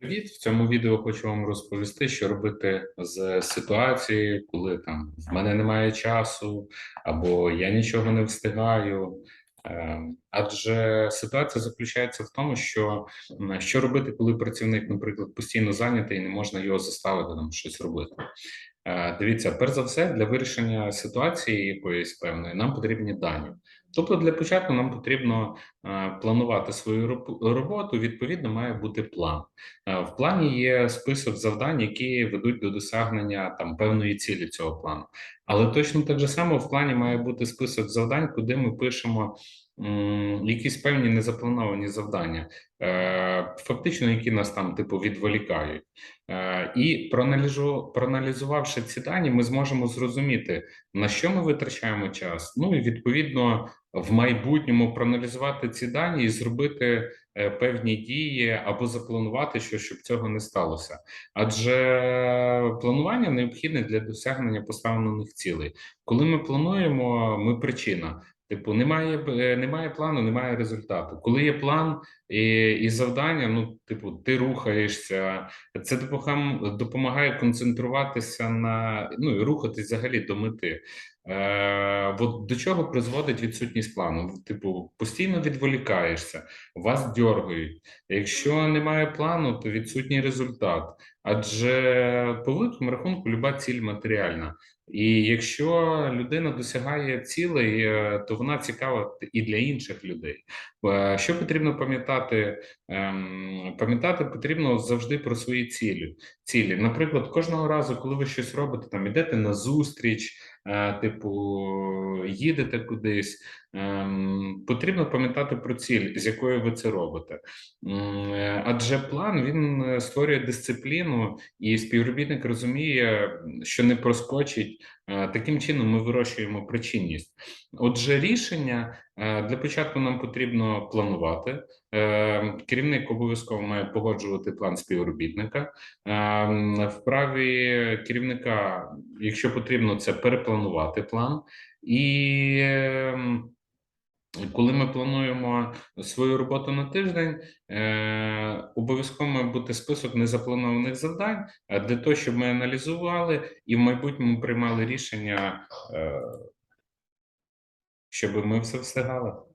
Привіт! В цьому відео хочу вам розповісти, що робити з ситуацією, коли там в мене немає часу або я нічого не встигаю. Е, Адже ситуація заключається в тому, що що робити, коли працівник, наприклад, постійно зайнятий і не можна його заставити там щось робити. Е, Дивіться, перш за все, для вирішення ситуації якоїсь певної нам потрібні дані. Тобто, для початку нам потрібно е, планувати свою роб- роботу. Відповідно, має бути план. Е, В плані є список завдань, які ведуть до досягнення там певної цілі цього плану. Але точно так же само в плані має бути список завдань, куди ми пишемо якісь певні незаплановані завдання, е, фактично, які нас там типу відволікають. І проаналізу, проаналізувавши ці дані, ми зможемо зрозуміти, на що ми витрачаємо час. Ну і відповідно в майбутньому проаналізувати ці дані і зробити е, певні дії або запланувати що щоб цього не сталося. Адже планування необхідне для досягнення поставлених цілей. Коли ми плануємо, ми причина. Типу, немає е, немає плану, немає результату. Коли є план і, і завдання, ну типу, ти рухаєшся, це допомагає, концентруватися на ну і рухатись взагалі до мети. Е, от до чого призводить відсутність плану? Типу, постійно відволікаєшся, вас дьоргають. Якщо немає плану, то відсутній результат. Адже по великому рахунку люба ціль матеріальна. І якщо людина досягає цілей, е, то вона цікава і для інших людей. Е, Що потрібно пам'ятати? Ем, Пам'ятати потрібно завжди про свої цілі. Цілі, наприклад, кожного разу, коли ви щось робите, там ідете на зустріч, е, типу, їдете кудись. Ем, Потрібно пам'ятати про ціль, з якою ви це робите. Е, Адже план він е, створює дисципліну, і співробітник розуміє, що не проскочить. Е, Таким чином ми вирощуємо причинність. Отже, рішення для початку нам потрібно планувати. Керівник обов'язково має погоджувати план співробітника. Е, В праві керівника, якщо потрібно, це перепланувати план. І ем, коли ми плануємо свою роботу на тиждень, е, обов'язково має бути список незапланованих завдань е, для того, щоб ми аналізували і в майбутньому приймали рішення, е, щоб ми все встигали.